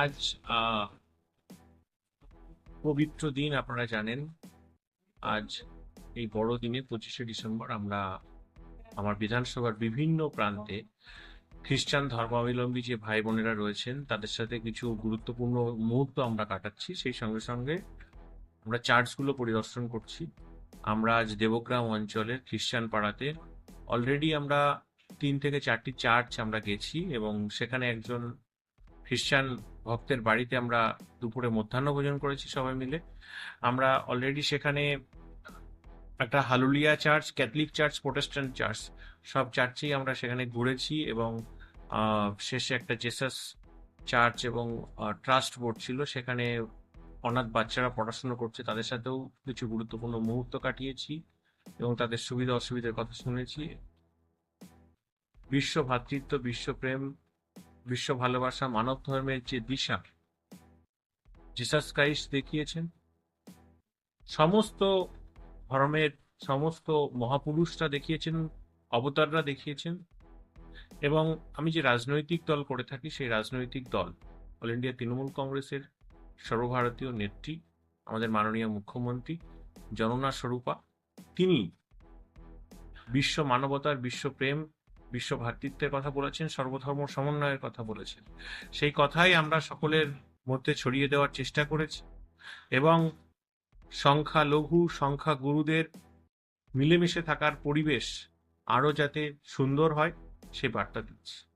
আজ পবিত্র দিন আপনারা জানেন। আজ এই বড় দিনে পঁচিশে ডিসেম্বর আমরা আমার বিধানসভার বিভিন্ন প্রান্তে খ্রিস্টান ধর্মাবলম্বী যে ভাই বোনেরা রয়েছেন, তাদের সাথে কিছু গুরুত্বপূর্ণ মুহূর্ত আমরা কাটাচ্ছি। সেই সঙ্গে সঙ্গে আমরা চার্চগুলো পরিদর্শন করছি। আমরা আজ দেবগ্রাম অঞ্চলের খ্রিস্টান পাড়াতে অলরেডি আমরা তিন থেকে চারটি চার্চ আমরা গেছি এবং সেখানে একজন খ্রিস্টান ভক্তের বাড়িতে আমরা দুপুরে মধ্যাহ্ন ভোজন করেছি সবাই মিলে। আমরা অলরেডি সেখানে একটা হালুলিয়া church catholic church protestant church সব চার্চেই আমরা সেখানে ঘুরেছি এবং শেষে একটা জেসাস চার্চ এবং ট্রাস্ট বোর্ড ছিল। সেখানে অনাথ বাচ্চারা পড়াশোনা করছে, তাদের সাথেও কিছু গুরুত্বপূর্ণ মুহূর্ত কাটিয়েছি এবং তাদের সুবিধা অসুবিধার কথা শুনেছি। বিশ্ব ভ্রাতৃত্ব বিশ্বপ্রেম বিশ্ব ভালোবাসা মানব ধর্মের যে দিশা জিসাস ক্রাইস্ট দেখিয়েছেন, সমস্ত ধর্মের সমস্ত মহাপুরুষরা দেখিয়েছেন, অবতাররা দেখিয়েছেন, এবং আমি যে রাজনৈতিক দল করে থাকি সেই রাজনৈতিক দল, অল ইন্ডিয়া তৃণমূল কংগ্রেসের সর্বভারতীয় নেত্রী, আমাদের মাননীয় মুখ্যমন্ত্রী জননা স্বরূপা, তিনি বিশ্ব মানবতার বিশ্বপ্রেম বিশ্ব ভ্রাতৃত্বের কথা বলেছেন, সর্বধর্ম সমন্বয়ের কথা বলেছেন। সেই কথাই আমরা সকলের মধ্যে ছড়িয়ে দেওয়ার চেষ্টা করেছি এবং সংখ্যা লঘু সংখ্যা গুরুদের মিলেমিশে থাকার পরিবেশ আরও যাতে সুন্দর হয়, সে বার্তা দিচ্ছি।